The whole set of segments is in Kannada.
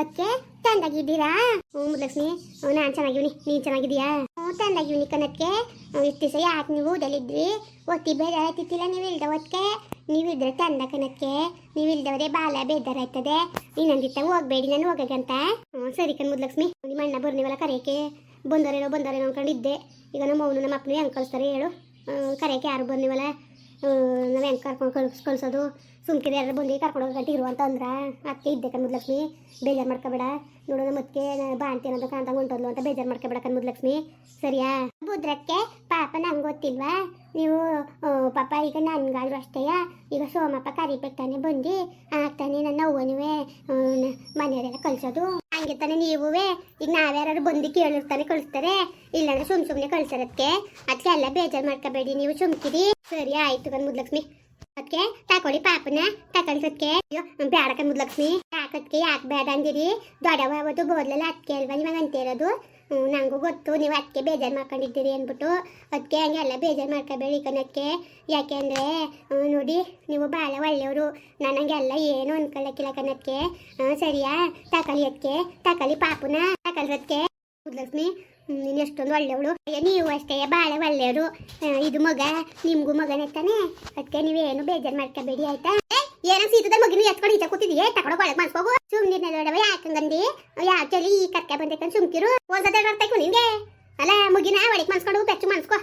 ಅದಕ್ಕೆ ತಂದಾಗಿದ್ದೀರಾ? ಹ್ಞೂ ಲಕ್ಷ್ಮಿ ನಾನು ಚೆನ್ನಾಗಿವ್ನಿ. ನೀನು ಚೆನ್ನಾಗಿದೀಯಾ ಹ್ಞೂ, ತಂದಾಗಿವ್ನಿ ಕಣಕ್ಕೆ ಇಷ್ಟು ದಿವಸ ಯಾಕೆ ನೀವು ಊದಲ್ಲಿದ್ರಿ ಒತ್ತಿ ಬೇಜಾರಾಯ್ತಿತ್ತಿಲ್ಲ ನೀವು ಇಲ್ದ ಒತ್ಕೆ? ನೀವಿದ್ರೆ ತಂದ ಕಣಕ್ಕೆ ನೀವು ಇಲ್ದವರೇ ಬಾಲ ಬೇಜಾರಾಯ್ತದೆ. ಇನ್ನೊಂದಿತ್ತ ಹೋಗ್ಬೇಡಿ, ನಾನು ಹೋಗಕ್ಕಂತ ಹ್ಞೂ, ಸರಿ ಕಣ್ ಲಕ್ಷ್ಮಿ ನಿಮ್ಮ ಅಣ್ಣ ಬರ್ನಿವಲ್ಲ ಕರೆಯಕ್ಕೆ. ಬಂದವರೇನೋ ಬಂದವರೇನೋ ಅನ್ಕೊಂಡಿದ್ದೆ. ಈಗ ನಮ್ಮ ಅವನು ನಮ್ಮ ಅಪ್ಪನು ಹೆಂಗೆ ಹೇಳು. ಕರೆಯಕ್ಕೆ ಯಾರು ಬರ್ನಿವಲ್ಲ ನಾವು ಹೆಂಗೆ ಕರ್ಕೊಂಡು ಕಳ್ಸ್, ಕಳ್ಸೋದು? ಸುಮ್ಕಿರಿ ಯಾರು ಬಂದು ಕರ್ಕೊಂಡು ಹೋಗಿ ಇರು ಅಂತ ಅಂದ್ರೆ ಅತ್ತೆ ಇದ್ದೆ ಕಣ್ ಲಕ್ಷ್ಮಿ ಬೇಜಾರು ಮಾಡ್ಕೋಬೇಡ. ನೋಡೋಣ ಮತ್ತೆ ಬಾ ಅಂತ ಏನಂತ ಕಾಂತ ಹೊಂಟೋದ್ಲು ಅಂತ ಬೇಜಾರು ಮಾಡ್ಕೋಬೇಡ ಕಣ್ ಲಕ್ಷ್ಮಿ ಸರಿಯಾ? ಬುದ್ರಕ್ಕೆ ಪಾಪ ನಂಗೆ ಗೊತ್ತಿಲ್ವಾ? ನೀವು ಪಾಪ ಈಗ ನನ್ಗಾದ್ರು ಅಷ್ಟೇಯ? ಈಗ ಸೋಮಪ್ಪ ಕರಿಬೇಕು ತಾನೆ ಬಂದು ಆಗ್ತಾನೆ ನನ್ನ ಅವ್ವನುವೆ ಮನೆಯವರೆಲ್ಲ ಕಳ್ಸೋದು. ಹಂಗೆ ತಾನೆ ನೀವುವೇ. ಈಗ ನಾವ್ಯಾರು ಬಂದು ಕೇಳಿರ್ತಾನೆ ಕಳಿಸ್ತಾರೆ. ಇಲ್ಲಾಂದ್ರೆ ಸುಮ್ ಸುಮ್ನೆ ಕಳ್ಸೋದಕ್ಕೆ ಅದಕ್ಕೆ ಎಲ್ಲ ಬೇಜಾರು ಮಾಡ್ಕೋಬೇಡಿ, ನೀವು ಸುಮ್ಕಿರಿ. ಸರಿ, ಆಯ್ತು ಕಣ್ ಮುದ್ಲಕ್ಷ್ಮಿ. ಅದಕ್ಕೆ ತಕೊಳ್ಳಿ ಪಾಪನ ತಕೊಳ್ಸಕ್ಕೆ ಅಯ್ಯೋ ಕಣ್ ಮುದ್ಲಕ್ಷ್ಮಿ. ಯಾಕದ್ಕೆ, ಯಾಕೆ ಬೇಡ ಅಂದಿರಿ? ದೊಡ್ಡವ ಅವತ್ತು ಬೋದ್ಲಲ್ಲ ಅದಕ್ಕೆ ಅಲ್ವಾ ನಿಮಗೆ ಇರೋದು? ಹ್ಮ್, ನಂಗೂ ಗೊತ್ತು ನೀವು ಅದಕ್ಕೆ ಬೇಜಾರು ಮಾಡ್ಕೊಂಡಿದ್ದೀರಿ ಅಂದ್ಬಿಟ್ಟು. ಅದಕ್ಕೆ ಹಂಗೆಲ್ಲ ಬೇಜಾರು ಮಾಡ್ಕೋಬೇಡಿ ಕಣಕ್ಕೆ. ಯಾಕೆಂದರೆ ನೋಡಿ ನೀವು ಭಾಳ ಒಳ್ಳೆಯವರು. ನನಗೆಲ್ಲ ಏನು ಅನ್ಕೊಳ್ಳಕ್ಕಿಲ್ಲ ಕಣಕ್ಕೆ. ಸರಿಯಾ? ತಕಲಿ ಅದಕ್ಕೆ ತಕಲಿ ಪಾಪುನ? ತಗೊಳ್ಸಕ್ಕೆ ಲಕ್ಷ್ಮಿ. ನೀನು ಎಷ್ಟೊಂದು ಒಳ್ಳೆಯವಳು. ನೀವು ಅಷ್ಟೇ ಭಾಳ ಒಳ್ಳೆಯವರು. ಇದು ಮಗ ನಿಮಗೂ ಮಗನೇ ತಾನೆ? ಅದಕ್ಕೆ ನೀವೇನು ಬೇಜಾರು ಮಾಡ್ಕೋಬೇಡಿ ಆಯ್ತಾ? ಏನೋ ಸೀತದ ಮಗಿನ ಎತ್ಕೊಂಡು ಈಚೆ ಕೂತಿದೀಯ ತಗೊಂಡು ಒಳಗೆ ಮನ್ಸ್ಕೋಗು. ಸುಮ್ಮನೆ ನೋಡವ ಯಾಕಂಗಂದಿ ಯಾವ ಚಳಿ ಈ ಕರ್ಕೆ ಬಂದೈತೆ ಸುಮ್ಕಿರು. ಒಂದ್ಸತಿ ಬರ್ತಾಯ್ಕು ನಿಂಗೆ. ಅಲ್ಲ, ಮುಗಿನ ಒಳಗೆ ಮನ್ಸ್ಕೊಂಡು ಬೆಚ್ಚು ಮನ್ಸ್ಕೋ.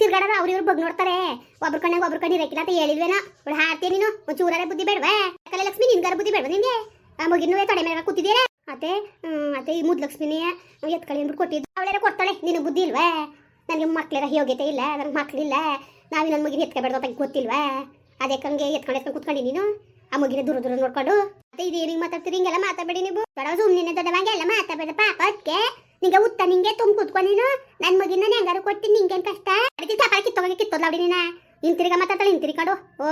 ತಿರ್ಗಾಡೋರು ಅವ್ರ ಇವ್ರು ಬಗ್ ನೋಡ್ತಾರೆ. ಒಬ್ರು ಕಣ್ಣಾಗ ಒಬ್ರು ಕಣ್ಣಿ ಇರಕ್ಕಿಲ್ಲ ಅಂತ ಹೇಳಿದ್ವೇನೋ. ಅವಳು ಹಾಡ್ತೀಯ ನೀನು? ಒಂದು ಚೂರಾರೆ ಬುದ್ಧಿ ಬೇಡವಾ? ಕಲೆ ಲಕ್ಷ್ಮಿ ನಿನ್ಗಾರ ಬುದ್ಧಿ ಬೇಡವಾ ನಿಂಗೆ? ಆ ಮುಗಿನ ತೊಡೆ ಮೇಲೆ ಕೂತಿದ್ದೀರಾ ಅತ್ತೆ ಅತ್ತೆ ಈ ಮುದ್ ಲಕ್ಷ್ಮಿನೇ ಎತ್ಕೊಳ್ಳಿ ಅಂದ್ಬಿಟ್ಟು ಕೊಟ್ಟಿದ್ದು. ಅವಳೆಲ್ಲ ಕೊಡ್ತಾಳೆ, ನಿನಗೆ ಬುದ್ಧಿ ಇಲ್ವಾ? ನನಗೆ ಮಕ್ಳೆಲ್ಲ ಯೋಗ್ಯತೆ ಇಲ್ಲ, ನನಗೆ ಮಕ್ಳಿಲ್ಲ. ನಾವಿ ನನ್ನ ಮಗಿನ ಎತ್ಕೊಬೇಡ್ದು ಅಂತ ಗೊತ್ತಿಲ್ವಾ? ಅದಕ್ಕಂಗೆ ಎತ್ಕೊಂಡು ಎತ್ಕೊಂಡು ಕುತ್ಕೊಂಡಿ ನೀನು? ಆ ಮಗಿನ ದೂರ ದೂರ ನೋಡ್ಕೊಂಡು, ಮತ್ತೆ ಇದು ಏನಿಗೆ ಮಾತಾಡ್ತೀರಿ? ಹಿಂಗೆಲ್ಲ ಮಾತಾಡಬೇಡಿ ನೀವು. ದೊಡ್ಡ ಸುಮ್ಮನೆ ದೊಡ್ಡವಂಗೆ ಎಲ್ಲ ಮಾತಾಡಬೇಡ ಪಾಪ ನಿಂಗೆ ಉತ್ತ, ನಿಂಗೆ ತುಂಬ ಕುತ್ಕೊ ನೀನು. ನನ್ನ ಮಗಿನ ನಾನು ಹೆಂಗಾರು ಕೊಡ್ತೀನಿ ನಿಂಗೇನು ಕಷ್ಟ? ಅದಕ್ಕೆ ಚಪಾಲ ಕಿತ್ತೋಗಿ ಕಿತ್ತೋದ್ಲಾಡಿ ನೀನ. ಹಿಂತಿರಿಗ ಮಾತಾಡ್ತಾಳೆ ಹಿಂತಿರಿಕೊಂಡು ಓ,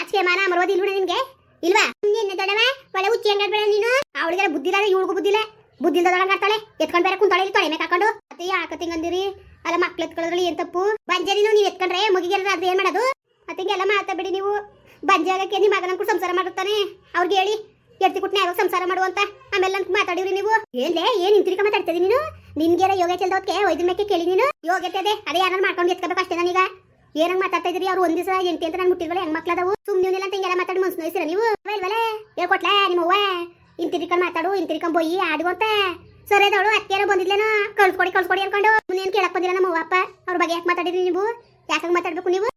ಆಚೆ ಮಾನ ಅಮರೋದಿ ಇಲ್ವ ನಿನ್ಗೆ? ಇಲ್ವಾ? ನಿನ್ನೆ ದೊಡ್ಡವ, ಒಳ್ಳೆ ಉಚ್ಚಿ ಹಂಗಾಡ್ಬೇಡ ನೀನು. ಅವಳಿಗೆಲ್ಲ ಬುದ್ಧಿ ಇಲ್ಲ ಇವಳಿಗೂ ಬುದ್ಧಿ ಇಲ್ಲ. ಬುದ್ಧಿ ಇಲ್ದೊಳಗಾಡ್ತಾಳೆ ಎತ್ಕೊಂಡ್ ಬೇರೆ ಕುಂತಾಳೆ, ಇಲ್ಲಿ ತೊಳೆ ಮೇಲೆ ಹಾಕೊಂಡು. ಮತ್ತೆ ಯಾಕತ್ತಿಂಗಂದಿರಿ ಅಲ್ಲ ಮಕ್ಳು ಎತ್ಕೊಳ್ಳೋದ್ರಲ್ಲಿ ಏನ್ ತಪ್ಪು? ಬಂಜರಿ ನೀನು ನೀವು ಎತ್ಕೊಂಡ್ರೆ ಮಗಿಗೆಲ್ಲ ಅದು ಏನ್ ಮಾಡೋದು? ಮತ್ತೆ ಹಿಂಗೆಲ್ಲ ಮಾತಾಡ್ಬೇಡಿ ನೀವು. ಬಂಜಿಯಾಗಕ್ಕೆ ನಿಮ್ಮ ಮಗನ ಕೂಡ ಸಂಸಾರ ಮಾಡುತ್ತಾನೆ. ಅವ್ರಿಗೆ ಹೇಳಿ, ಎಡ್ತಿ ಕುಟ್ನೆ ಯಾವಾಗ ಸಂಸಾರ ಮಾಡುವಂತ ಆಮೇಲೆ ನನ್ಗೆ ಮಾತಾಡಿವ್ರಿ ನೀವು. ಏನ್ಲೇ, ಏನ್ ಇಂತಿರಿಕ ಮಾತಾಡ್ತಿದಿ ನೀನು? ನಿನ್ಗೆ ಯೋಗ ಚೆಲ್ದೋದ್ಕೆ ಒಯ್ದ ಮೇಕೆ ಕೇಳಿ ನೀನು? ಯೋಗ ಅದೇ ಅದೇ ಯಾರನ್ನ ಮಾಡ್ಕೊಂಡು ಎತ್ಕೋಬೇಕು ಅಷ್ಟೇ ನಾನೀಗ. ಏನಂಗ್ ಮಾತಾಡ್ತಾ ಇದ್ರಿ? ಅವ್ರು ಒಂದ್ ದಿವಸ ಅಂತ ನಾನು ಮುಟ್ಟಿದ್ವಲ್ಲ ಹೆಂಗ್ ಮಕ್ಳದವು ಸುಮ್ಮನೆ ಅಂತ ಹಿಂಗೆಲ್ಲ ಮಾತಾಡಿ ಮನ್ಸ್ ನೋಯ್ಸಿರ ನೀವು? ಇಲ್ವಲ್ಲ ಹೇಳ್ಕೊಟ್ಲೆ ನಿಮ್ಮ ಅವ್ವ? ಮಾತಾಡು ಇಂತಿರಿಕ ಬೊಯ್ಯಿ ಆಡುವಂತ ಸರಿ ಅದವಳು ಅತ್ತೆಯರ ಬಂದಿದ್ಲೇನೋ? ಕಳ್ಸ್ಕೊಡಿ ಕಳ್ಸ್ಕೊಡಿ ಅನ್ಕೊಂಡು. ಮುಂದೇನು ಕೇಳಕ್ ಬಂದಿಲ್ಲ ನಮ್ಮ ಅವ್ವ ಅಪ್ಪ? ಅವ್ರ ಬಗ್ಗೆ ಯಾಕೆ ಮಾತಾಡಿದ್ರಿ ನೀವು? ಯಾಕಂಗ್ ಮಾತಾಡ್ಬೇಕು ನೀವು?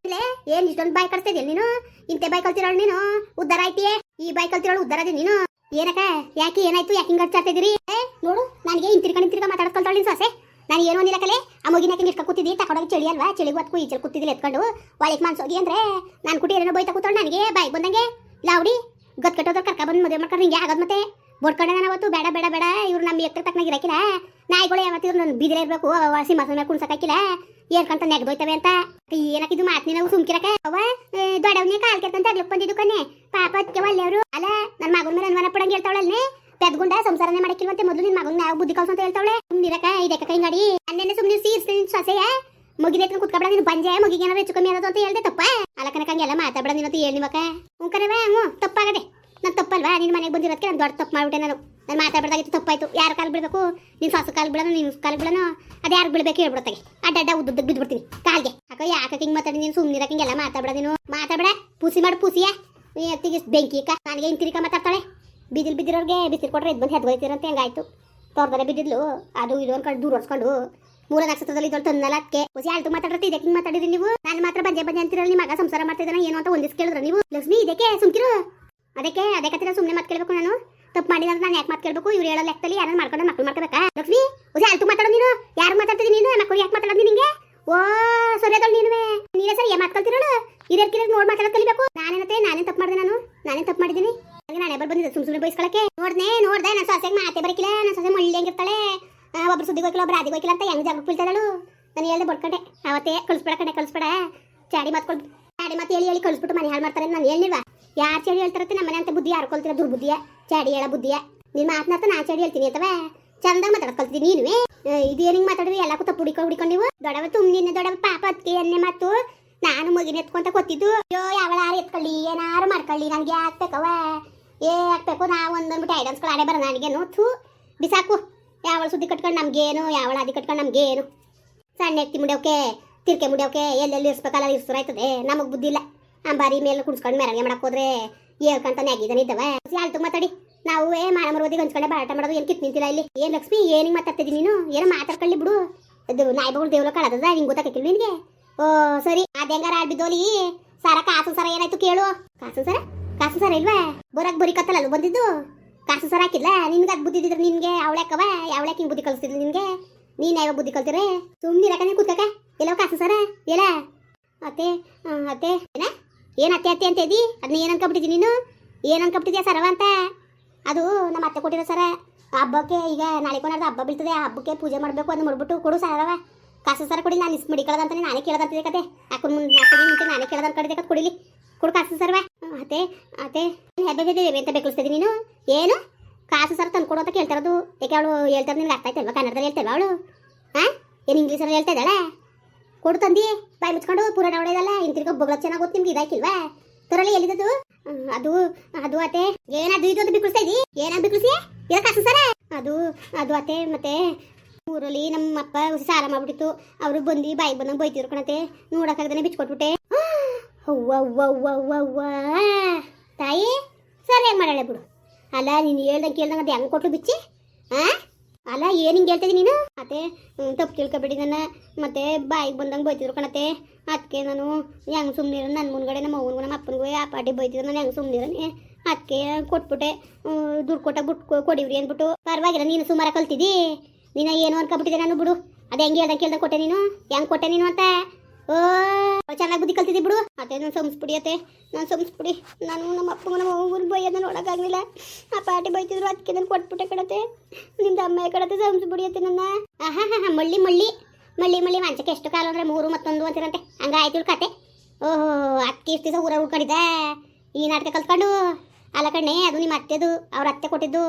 ಏನ್ ಇಷ್ಟೊಂದು ಬಾಯ್ ಕಳಿಸ್ತಿದ್ಯಲ್ಲ ನೀನು? ಇಂತೆ ಬಾಯ್ ಕಲ್ತಿರೋಳು ನೀನು? ಉದ್ದಾರ ಐತಿ ಈ ಬಾಯ್ ಕಲ್ತಿರೋಳು ಉದ್ದಾರ ಅದಿ ನೀನು? ಏನಕ್ಕ? ಯಾಕೆ ಏನಾಯ್ತು? ಯಾಕೆ ಹಿಂಗ್ ಅಡ್ಚಾಡ್ತಿದ್ದೀರಿ ಏ, ನೋಡು ನನಗೆ ಇಂತಿರ್ಕೊಂಡು ಇಂತಿರ್ಕ ಮಾತಾಡ್ಕೊಳ್ತಾಳೆ ನೀನ್ ಸೊಸೆ. ನಾನು ಏನು ಒಂದಿಲ್ಲ ಕಲೆ. ಆ ಮುಗಿನ ಇಷ್ಟ ಕೂತಿದ್ದಿ? ತಕೊಂಡೋಗಿ ಚಳಿ ಅಲ್ವಾ? ಚಳಿಗೂ ಅದಕ್ಕೂ ಈಚಲ್ ಕೂತಿದ್ದಿಲ್ಲ ಎತ್ಕೊಂಡು. ಒಳಗೆ ಮನ್ಸೋಗಿ ಅಂದ್ರೆ ನಾನು ಕುಟಿ ಏನೋ ಬೈತಾ ಕೂತಾಳು ನನಗೆ ಬಾಯ್ ಬಂದಂಗೆ. ಲಾವ್ಡಿ ಗತ್ ಕಟ್ಟೋದ್ರ ಕರ್ಕ ಬಂದು ಮದುವೆ ಮಾಡ್ಕೊಂಡು ಹಿಂಗೆ ಆಗೋದ್ ಮತ್ತೆ. ಬೋಡ್ಕೊಂಡೆ ನಾನು ಅವತ್ತು ಬೇಡ ಬೇಡ ಬೇಡ. ಇವ್ರು ನಮ್ಮ ಎತ್ತರ ತಕ್ಕನಾಗಿರಕಿಲ್ಲ ನಾಯಿಗಳು ಯಾವತ್ತಿದ್ರು ನನ್ನ ಬೀದಿರ ಇರಬೇಕು. ಸಿಂಹಾಸನ ಕುಣ್ಸಕ್ಕಾಕಿಲ್ಲ ಏನ್ಕಂತ ನೆಗ್ದೋಯ್ತವೆ ಅಂತ? ಏನಕ್ಕಿದು ಮಾತ್ ನಾವು ಸುಮ್ಕಿರಕ ಅವ ದೊಡ್ಡವನೇ ಕಾಲ್ ಕೆತ್ತಂತ ಅಗ್ಲಕ್ ಬಂದಿದ್ದು ಕನ್ನೆ ಪಾಪ ಅದಕ್ಕೆ ಒಳ್ಳೆಯವರು. ಅಲ್ಲ ನನ್ನ ಮಗನ ಮೇಲೆ ಅನುಮಾನ ಪಡಂಗೆ ಹೇಳ್ತಾವಳಲ್ನೇ ಪೆದ್ಗುಂಡ ಸಂಸಾರನೇ ಮಾಡಕ್ಕಿಲ್ವಂತೆ ಮೊದಲು ನಿನ್ ಮಗನ ನಾವು ಬುದ್ಧಿ ಕಲ್ಸಂತ ಹೇಳ್ತಾವಳೆ. ಸುಮ್ನಿರಕ ಇದಕ್ಕ ಕೈ ಗಾಡಿ ಅನ್ನೆನೆ ಸುಮ್ನೆ ಸೀರ್ಸ್ತೀನಿ ಸೊಸೆಯ. ಮುಗಿನ ಕುತ್ಕಬಡ, ನೀನು ಬಂಜೆ. ಮುಗಿಗೆ ಏನಾದ್ರು ಹೆಚ್ಚು ಕಮ್ಮಿ ಆಗೋದು ಅಂತ ಹೇಳ್ದೆ, ತಪ್ಪ. ಅಲ್ಲ ಕನಕ ಹಂಗೆಲ್ಲ ಮಾತಾಡ್ಬೇಡ ನೀನು ಅಂತ ಹೇಳಿ ನಿಮಕ ಹ್ಞೂ ಕಣವ ಹ್ಞೂ, ತಪ್ಪಾಗದೆ. ನಾನು ತಪ್ಪಲ್ವಾ? ನಿನ್ನ ಮನೆಗೆ ಬಂದಿರೋದಕ್ಕೆ ನಾನು ದೊಡ್ಡ ತಪ್ಪು ಮಾಡ್ಬಿಟ್ಟೆ ನಾನು. ನಾನು ಮಾತಾಡ್ಬಿಡ್ದಾಗಿತ್ತು ತಪ್ಪಾಯ್ತು. ಯಾರ ಕಾಲು ಬಿಡಬೇಕು? ನಿನ್ನ ಸಾಸು ಕಾಲು ಬಿಡೋಣ ನಿನ್ನ ಕಾಲು ಬಿಡೋಣ ಅದು ಯಾರು ಬಿಡಬೇಕು ಹೇಳ್ಬಿಡ್ತಾಗೆ ಅಡ್ಡ ಅಡ್ಡ ಉದ್ದುದ್ದಕ್ಕೆ ಬಿದ್ಬಿಡ್ತೀನಿ ಕಾಲ್ಗೆ. ಅಕ್ಕ ಯಾಕೆ ಹಿಂಗೆ ಮಾತಾಡಿ ನೀನು? ಸುಮ್ಮನಿರಕ್ಕೆ ಹಿಂಗೆಲ್ಲ ಮಾತಾಡ್ಬೇಡ ನೀನು. ಮಾತಾಡ್ಬೇಡ. ಪೂಸಿ ಮಾಡು ಪೂಸಿಯ ನೀ ಎತ್ತಿಗೆ ಬೆಂಕಿ ಅಕ್ಕ ನನಗೆ ಹಿಂತಿರಿಕ ಮಾತಾಡ್ತಾಳೆ. ಬಿದಿಲ್ ಬಿದ್ದಿರೋರ್ಗೆ ಬಿಸಿಲು ಕೊಟ್ರೆ ಹೋಗ್ತೀರ ಬಂದು ಹೆದ್ಗೋಯ್ತಿರಂತ ಹೆಂಗಾಯ್ತು ತೋರ್ದರೆ ಬಿದ್ದಿದ್ಲು. ಅದು ಇದು ಅನ್ಕೊಂಡು ದೂರ ಹೊಡ್ಸ್ಕೊಂಡು ಮೂರ ನಕ್ಷತ್ರದಲ್ಲಿ ಇದೊಳ ತನ್ನಲಕ್ಕೆ ಹೊಸಿ ಆಳ್ತು ಮಾತಾಡ್ರತ್ತೆ, ಇದಕ್ಕೆ ಹಿಂಗೆ ಮಾತಾಡಿದ್ರಿ ನೀವು? ನಾನು ಮಾತ್ರ ಬಂಜೆ ಬಂಜೆ ಅಂತಿರಲ್ಲ ನಿಮ್ಮ ಮಗ ಸಂಸಾರ ಮಾಡ್ತಿದ್ದಾನೆ, ಏನು ಅಂತ ಒಂದಿಸ್ ಕೇಳಿದ್ರೆ ನೀವು? ಲಕ್ಷ್ಮಿ, ಇದಕ್ಕೆ ಸುಮ್ಕಿರು. ಅದಕ್ಕೆ ಅದಕ್ಕೆ ಸುಮ್ಮನೆ ಮಾತು ಕೇಳಬೇಕು ನಾನು. ತಪ್ಪು ಮಾಡಿದ ನಾನು ಯಾಕೆ ಮಾತು ಕೇಳಬೇಕು? ಇವ್ರು ಹೇಳೋ ಲೆಕ್ಕದಲ್ಲಿ ಯಾರು ಮಾಡ್ಕೊಂಡು ಮಕ್ಕಳು ಮಾಡ್ಕೋಬೇಕಾ? ಲಕ್ಷ್ಮಿ ಉಸಿ ಅಲ್ತು ಮಾತಾಡೋ ನೀನು. ಯಾರು ಮಾತಾಡ್ತೀನಿ ನೀನು? ಮಕ್ಕಳು ಯಾಕೆ ಮಾತಾಡೋದು ನಿಂಗೆ ಓ ಸೊರೆದಳು ನೀನುವೆ. ನೀನೇ ಸರಿ, ಏನ್ ಇದೇ ಹಿರಿಯರ್ಕಿರ ನೋಡಿ ಮಾತಾಡೋದು ಕಲಿಬೇಕು. ನಾನೇನತ್ತೆ ನಾನೇನು ತಪ್ಪು ಮಾಡಿದೆ ನಾನು? ನಾನೇನು ತಪ್ಪು ಮಾಡಿದ್ದೀನಿ? ಹಾಗೆ ನಾನು ಎಬ್ಬರು ಬಂದಿದ್ದೆ? ಸುಮ್ ಸುಮ್ಮನೆ ಬಯಸ್ಕೊಳಕ್ಕೆ ನೋಡ್ದೆ ನೋಡ್ದೆ, ನಾನು ಸೊಸೆಗೆ ಮಾತೆ ಬರಕಿಲ್ಲ, ನಾನು ಸೊಸೆ ಮಳ್ಳಿ ಹೆಂಗಿರ್ತಾಳೆ. ಒಬ್ರು ಸುದ್ದಿಗೆ ಹೋಗಿಲ್ಲ ಒಬ್ರು ಆದಿಗೆ ಹೋಗಿಲ್ಲ ಅಂತ ಹೆಂಗೆ ಜಾಗ ಬೀಳ್ತಾಳು ನಾನು ಹೇಳ್ದೆ ಬಡ್ಕೊಂಡೆ. ಅವತ್ತೇ ಕಳಿಸ್ಬೇಡ ಕಣೆ, ಕಳಿಸ್ಬೇಡ. ಚಾಡಿ ಮಾತ್ಕೊಳ್ ಚಾಡಿ ಮಾತು ಹೇಳಿ ಹೇಳಿ ಕಳಿಸ್ಬಿಟ್ಟು ಮನೆ ಹಾಳು ಮಾಡ್ತಾರೆ ನಾನು ಹೇಳಿಲ್ವಾ ಯಾರು ಚಾಡಿ ಹೇಳ್ತಾರತ್ತೆ? ನಮ್ಮ ಮನೆ ಅಂತ ಬುದ್ಧಿ ಯಾರು ಕೊಲ್ತೀರ ದುರ್ಬುದ್ಧಿಯ? ಚಾಡಿ ಹೇಳ ಬುದ್ಧಿಯ ನಿನ್ನ ಮಾತನಾಡ್ತಾ ನಾ ಚಾಡಿ ಹೇಳ್ತೀನಿ ಅಥವಾ? ಚಂದಾಗ ಮಾತಾಡ್ಕೊಳ್ತೀನಿ ನೀನುವೇ? ಇದೇನಿಂಗ್ ಮಾತಾಡಿದ್ರೆ ಹಿಂಗೆ ಮಾತಾಡಿದ್ರಿ? ಎಲ್ಲ ತಪ್ಪು ಹುಡಿಕೊಂಡು ಹುಡಿಕೊಂಡು ನೀವು? ದೊಡವ ತುಂಬ ದೊಡವ ಪಾಪ ಅದಕ್ಕೆ ಎಣ್ಣೆ ಮಾತು. ನಾನು ಮಗಿನ ಎತ್ಕೊಂತ ಕೊತ್ತಿದ್ದು ಅಯ್ಯೋ, ಯಾವಳ ಯಾರು ಎತ್ಕೊಳ್ಳಿ? ಏನಾರು ಮಾಡ್ಕೊಳ್ಳಿ ನನಗೆ ಹಾಕ್ಬೇಕವ ಬೇಕವ ಏ ಹಾಕ್ಬೇಕು ನಾವು ಒಂದೊಂದ್ಬಿಟ್ಟು ಐಡನ್ಸ್ಗಳು ಆಡೇ ಬರೋಣ ನನಗೇನು. ಥೂ, ಬಿಸಾಕು. ಯಾವಳ ಸುದ್ದಿ ಕಟ್ಕೊಂಡು ನಮಗೇನು, ಯಾವಳ ಅದಿ ಕಟ್ಕೊಂಡು ನಮಗೇನು. ಸಣ್ಣ ಎತ್ತಿ ಮುಡಿಯೋಕೆ, ತಿರ್ಕೆ ಮುಡಿಯೋಕೆ, ಎಲ್ಲೆಲ್ಲಿ ಇರ್ಸ್ಬೇಕಲ್ಲ, ಇರ್ಸ್ರಾಯ್ತದೆ. ನಮಗೆ ಬುದ್ಧಿ ಇಲ್ಲ. ಅಂಬಾರಿ ಮೇಲೆ ಕುಡ್ಸ್ಕೊಂಡು ಮೆರವಣಿಗೆ ಮಾಡಕ್ ಹೋದ್ರೆ ಆಗಿದ್ದಾನಿದ್ದವ ಇದ್ದವೆ. ಯಾಳ್ತು ಮಾತಾಡಿ. ನಾವು ಏ ಮಾಡ ಮರೋದಿಗೆ ಹಂಚ್ಕೊಂಡೆ ಬಾಟ ಮಾಡೋದು ಏನು ಕಿತ್ ನಿಂತಿಲ್ಲ ಇಲ್ಲಿ. ಏನ್ ಲಕ್ಷ್ಮಿ ಏನಿಗೆ ಮಾತಾಡ್ತಿದ್ದೀನಿ ನೀನು? ಏನೋ ಮಾತಾಡ್ಕೊಳ್ಳಿ ಬಿಡು. ಅದು ನಾಯಿಗಳು ದೇವ್ಲ ಕಳದದ ಹಿಂಗೆ ಗೊತ್ತಾಕಿಲ್ವ ನಿನಗೆ? ಓ, ಸರಿ. ಅದೇಂಗಾರ ಆಡ್ಬಿದ್ದೋಲಿ ಸರ, ಕಾಸು ಸರ ಏನಾಯ್ತು ಕೇಳು. ಕಾಸು ಸರ? ಕಾಸು ಸರ ಇಲ್ವಾ? ಬರಕ್ ಬರಿ ಕತ್ತಲ್ಲ ಅದು ಬಂದಿದ್ದು. ಕಾಸು ಸರ ಹಾಕಿಲ್ಲ ನಿನ್ಗೆ ಅದು ಬುದ್ಧಿ ಇದ್ರೆ ನಿನ್ಗೆ ಅವಳ್ಯಾಕವ ಯಾವಳ್ಯಾಕ ಹಿಂಗೆ ಬುದ್ಧಿ ಕಲಿಸ್ತಿದ್ಲು ನಿನ್ಗೆ? ನೀನ್ ಯಾವ ಬುದ್ಧಿ ಕಲ್ತಿರೇ ಸುಮ್ಮನೆ ಇರಕ ನೀನು ಕೂತ್ಕಕ ಎಲ್ಲೋ ಕಾಸು ಸರ? ಎಲ್ಲ? ಏನ ಏನ್ ಅತ್ತೆ ಅತ್ತೆ ಅಂತ ಇದ್ದೀ ಅದನ್ನ ಏನ್ ಅನ್ಕೊಬಿಟ್ಟಿದ್ದಿ ನೀನು? ಏನ್ ಅನ್ಕೊಂಬಿಟ್ಟಿದ್ಯಾ ಸರವ ಅಂತ? ಅದು ನಮ್ಮ ಅತ್ತೆ ಕೊಟ್ಟಿರೋ ಸರ. ಹಬ್ಬಕ್ಕೆ ಈಗ ನಾಳೆ ಕೊನಾಡ್ದು ಹಬ್ಬ ಬೀಳ್ತದೆ ಹಬ್ಬಕ್ಕೆ ಪೂಜೆ ಮಾಡಬೇಕು ಅದನ್ನ ಮಾಡ್ಬಿಟ್ಟು ಕೊಡು ಸರವ ಕಾಸು ಸರ ಕೊಡಿ, ನಾನು ಇಸ್ ಮಡಿಕೊಳ್ಳೋದಂತಾನೆ ನಾನೇ ಕೇಳೋದಂತಿದೆ ಕತೆ. ಹಾಕೊಂಡು ಮುಂದೆ ನಾನೇ ಕೇಳೋದಂತ ಕಡಿದೆ ಕತ್, ಕೊಡಿಲಿ. ಕೊಡು ಕಾಸು ಸರ್ವ ಅತ್ತೆ ಅತ್ತೆ. ಹೆಬ್ಬೆ ಅಂತ ಬೇಕಲ್ಸ್ತಿದ್ದಿ ನೀನು? ಏನು? ಕಾಸು ಸರ್ ತಂದು ಕೊಡು ಅಂತ ಕೇಳ್ತಾರದು ಯಾಕೆ ಅವಳು ಹೇಳ್ತಾರೆ ನಿನ್ಗೆ ಅರ್ಥ ಆಯ್ತಲ್ವಾ? ಕನ್ನಡದಲ್ಲಿ ಹೇಳ್ತಲ್ವಾ ಅವಳು? ಹಾಂ ಏನು ಇಂಗ್ಲೀಷಲ್ಲಿ ಹೇಳ್ತಾ ಇದ್ದಾಳೆ? ಕೊಡು ತಂದಿ, ಬಾಯಿ ಮುಚ್ಕೊಂಡು ಪೂರ ನೋಡೋದಲ್ಲ ಇಂತಿರ್ಗ ಬೊಗಳ ಚೆನ್ನಾಗಿ ಗೊತ್ತು ನಿಮ್ಗೆ ಇದಾಕಿಲ್ವಾ ತರಲಿ ಎಲ್ಲಿದ್ದು ಅದು ಅದು ಅತ್ತೆ ಏನದು ಇದು ಅದು ಇದ್ದಿ? ಏನಾದ್ ಬಿಕ್ಳಿಸಿ ಇಲ್ಲ ಕಾಸು ಸರ? ಅದು ಅದು ಅತ್ತೆ, ಮತ್ತೆ ಊರಲ್ಲಿ ನಮ್ಮ ಅಪ್ಪ ಸಾಲ ಮಾಡ್ಬಿಟ್ಟಿತ್ತು. ಅವರು ಬಂದು ಬಾಯಿ ಬಂದಂಗೆ ಬೈತಿದ್ರು ಕಣತೆ ನೋಡಕ್ಕಾಗ್ದಾನೆ ಬಿಚ್ಕೊಟ್ಬಿಟ್ಟೆ. ಅವ್ವ ಅವ್ವ ಅವ್ವ ತಾಯಿ, ಸರಿ, ಹೆಂಗೆ ಮಾಡಾಳೆ ಬಿಡು. ಅಲ್ಲ, ನೀನು ಹೇಳ್ದಂಗೆ ಕೇಳ್ದಂಗೆ ಅದು ಹೆಂಗೆ ಕೊಟ್ಟು ಬಿಚ್ಚಿ ಆ ಅಲ್ಲ, ಏನು ಹಿಂಗೆ ಹೇಳ್ತಿದ್ದೀನಿ ನೀನು? ಮತ್ತೆ ತಪ್ಪು ತಿಳ್ಕೊಬೇಡಿ ನನ್ನ. ಮತ್ತೆ ಬಾಯಿಗೆ ಬಂದಂಗೆ ಬೈತಿದ್ರು ಕಣತೆ ಅದಕ್ಕೆ ನಾನು ಹೆಂಗೆ ಸುಮ್ಮನಿರೋ ನನ್ನ ಮುಂದ್ಗಡೆ ನಮ್ಮ ಅವ್ನಿಗೂ ನಮ್ಮ ಅಪ್ಪನಿಗೂ ಆ ಪಾಟಿ ಬೈತಿದ್ರು. ನಾನು ಹೆಂಗೆ ಸುಮ್ಮನಿರೋನೆ ಅದಕ್ಕೆ ಕೊಟ್ಬಿಟ್ಟೆ. ದುಡ್ಡು ಕೊಟ್ಟ ಬಿಟ್ಟು ಕೊಡಿವ್ರಿ ಅಂದ್ಬಿಟ್ಟು. ಪರವಾಗಿಲ್ಲ, ನೀನು ಸುಮಾರ ಕಲ್ತಿದ್ದಿ. ನೀನು ಏನು ಅನ್ಕೊಬಿಟ್ಟಿದೆ ನಾನು ಬಿಡು. ಅದು ಹೆಂಗೆ ಹೇಳ್ದಂಗೆ ಕೇಳ್ದಂಗೆ ಕೊಟ್ಟೆ ನೀನು? ಹೆಂಗೆ ಕೊಟ್ಟೆ ನೀನು ಅಂತ? ಚೆನ್ನಾಗಿ ಬುದ್ಧಿ ಕಲ್ತಿದ್ದಿ ಬಿಡು. ಅದೇ ನಾನು ಸಂಸ್ಪುಡಿ ಅತ್ತೆ ನಾನು ಸಂಸ್ಪುಡಿ ನಾನು ನಮ್ಮ ಅಪ್ಪ ನಮ್ಮ ಅವ್ವನ ಅದನ್ನು ನೋಡೋಕ್ಕಾಗಲಿಲ್ಲ ಆ ಪಾಟಿ ಬೈತಿದ್ರು, ಅದಕ್ಕೆ ನಾನು ಕೊಟ್ಬಿಟ್ಟೆ ಕಡತೆ ನಿಮ್ದು ಅಮ್ಮ ಕಡತೆ ಸಂಸ್ಪುಡಿ ಅತ್ತೆ ನನ್ನ ಆಹಾ ಹಾ ಹಾ ಮಳ್ಳಿ ಮಳ್ಳಿ. ಮಳ್ಳಿ ಮಳ್ಳಿ ಮಂಚಕ್ಕೆ ಎಷ್ಟು ಕಾಲ ಅಂದರೆ ಮೂರು ಮತ್ತೊಂದು ಅಂತಿರಂತೆ. ಹಂಗಾಯ್ತು ಕತೆ. ಓಹೋ, ಅಕ್ಕಿ ಇಷ್ಟು ದಿವಸ ಊರ ಉಳ್ಕೊಂಡಿದ್ದೆ? ಈ ನಾಟಕ ಕಲ್ತ್ಕೊಂಡು? ಅಲ್ಲ ಕಣ್ಣೆ ಅದು ನಿಮ್ಮ ಅತ್ತೆದು, ಅವ್ರ ಅತ್ತೆ ಕೊಟ್ಟಿದ್ದು.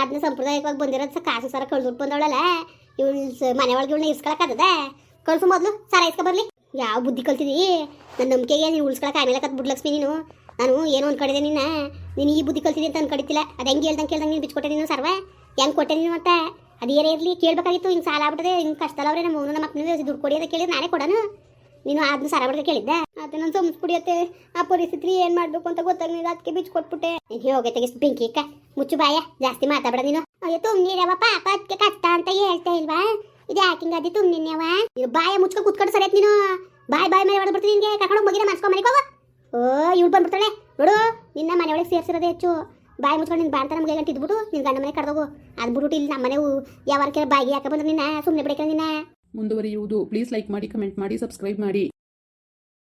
ಅದನ್ನ ಸಂಪ್ರದಾಯಕವಾಗಿ ಬಂದಿರೋದು ಸಹ ಕಾಸು ಸರ ಕಳ್ದುಟ್ಟು ಬಂದವಳಲ್ಲ. ಇವಳು ಮನೆ ಒಳಗೆ ಇವಳನ್ನ ಇಸ್ಕೊಳಕ್ಕಾಗದ ಕಳ್ಸು ಮೊದಲು, ಸರ ಇಸ್ಕೊ ಬರ್ಲಿ. ಯಾವ ಬುದ್ಧಿ ಕಲ್ತಿದಿ? ನನ್ನ ನಂಬಿಕೆಗೆ ನೀನು ಉಳಿಸ್ಕೊಳಕ್ಕೆ ಆಗಲಿಲ್ಲ ಕತ್ ಬಿಡ್ಲಕ್ಷ್ಮಿ ನೀನು. ನಾನು ಏನು ಅನ್ಕೊಂಡಿದ್ದೆ ನಿನ್ನ. ನೀನು ಈ ಬುದ್ಧಿ ಕಲ್ತಿದ್ದೆ ಅಂತ ಕಡಿತಿಲ್ಲ ಅದು ಹೆಂಗೆ ಹೇಳ್ದಂಗೆ ಕೇಳ್ದಂಗೆ ನೀನು ಬಿಚ್ಕೊಟ್ಟೆ ನೀನು ಸರ್ವ? ಹೆಂಗೆ ಕೊಟ್ಟೆ ನೀನು ಮತ್ತೆ? ಅದು ಏನೇ ಇರಲಿ, ಕೇಳಬೇಕಾಗಿತ್ತು. ಹಿಂಗೆ ಸಾಲ ಆಗ್ಬಿಟ್ಟದೆ. ಹಿಂಗೆ ಕಷ್ಟ ಅವ್ರೆ ನಮ್ಮ ನಮ್ಮ ಅಪ್ಪನಿಗೆ ದುಡ್ಡು ಕೊಡಿ ಅಂತ ಕೇಳಿದ್ರೆ ನಾನೇ ಕೊಡೋಣ ನೀನು ಅದನ್ನ ಸಾರ ಬಿಡಕ್ಕೆ ಕೇಳಿದ್ದೆ. ಅದು ನಾನು ಸಂಸ್ಬಿಡಿಯತ್ತೆ ಆ ಪರಿಸ್ಥಿತಿ ಏನು ಮಾಡಬೇಕು ಅಂತ ಗೊತ್ತಾಗಲಿಲ್ಲ ಅದಕ್ಕೆ ಬಿಚ್ಚು ಕೊಟ್ಬಿಟ್ಟೆ ಹೋಗಿ ತೆಗೆಸ್ ಬೆಂಕಿ ಅಕ್ಕ ಮುಚ್ಚು ಬಾಯ. ಜಾಸ್ತಿ ಮಾತಾಡ ನೀನು. ಅಯ್ಯೋ ಪಾಪ ಅದಕ್ಕೆ ಕಷ್ಟ ಅಂತ ಹೇಳ್ತಾ ಇಲ್ವಾ? ಇದು ಯಾಕಿಂಗ ಅದಿತ್ತು ಇದು ಬಾಯ ಮುಚ್ಕೊ ಕುತ್ಕೊಂಡು ಸರಿ ನೀನು. ಬಾಯ್ ಬಾಯ್ ಮೇಲೆ ಹೊಡೆದ್ಬಿಡ್ತೀನಿ ನಿನ್ಗೆ. ಕರ್ಕೊಂಡು ಮಗಿನ ಮನ್ಸ್ಕೊ ಮನೆಗೆ ಹೋಗೋ. ಓ, ಇವಳು ಬಂದ್ಬಿಡ್ತಾಳೆ. ನೋಡು, ನಿನ್ನ ಮನೆ ಒಳಗೆ ಸೇರ್ಸಿರೋದೇ ಹೆಚ್ಚು. ಬಾಯಿ ಮುಚ್ಕೊಂಡು ನಿನ್ನ ಬಾಣ್ತಾರ ನಮ್ಗೆ ಗಂಟೆ ಇದ್ಬಿಟ್ಟು ನಿನ್ನ ಗಂಡ ಮನೆ ಕರೆದೋಗು. ಅದು ಬಿಟ್ಬಿಟ್ಟು ಇಲ್ಲಿ ನಮ್ಮ ಮನೆ ಯಾವ ಬಾಯಿಗೆ ಯಾಕೆ ಬಂದ್ರೆ ನಿನ್ನ ಸುಮ್ಮನೆ ಬಿಡಕ್ಕೆ ನಿನ್ನ? ಮುಂದುವರಿಯುವುದು. ಪ್ಲೀಸ್ ಲೈಕ್ ಮಾಡಿ ಕಮೆಂಟ್ ಮಾಡಿ ಸಬ್ಸ್ಕ್ರೈಬ್ ಮಾಡಿ.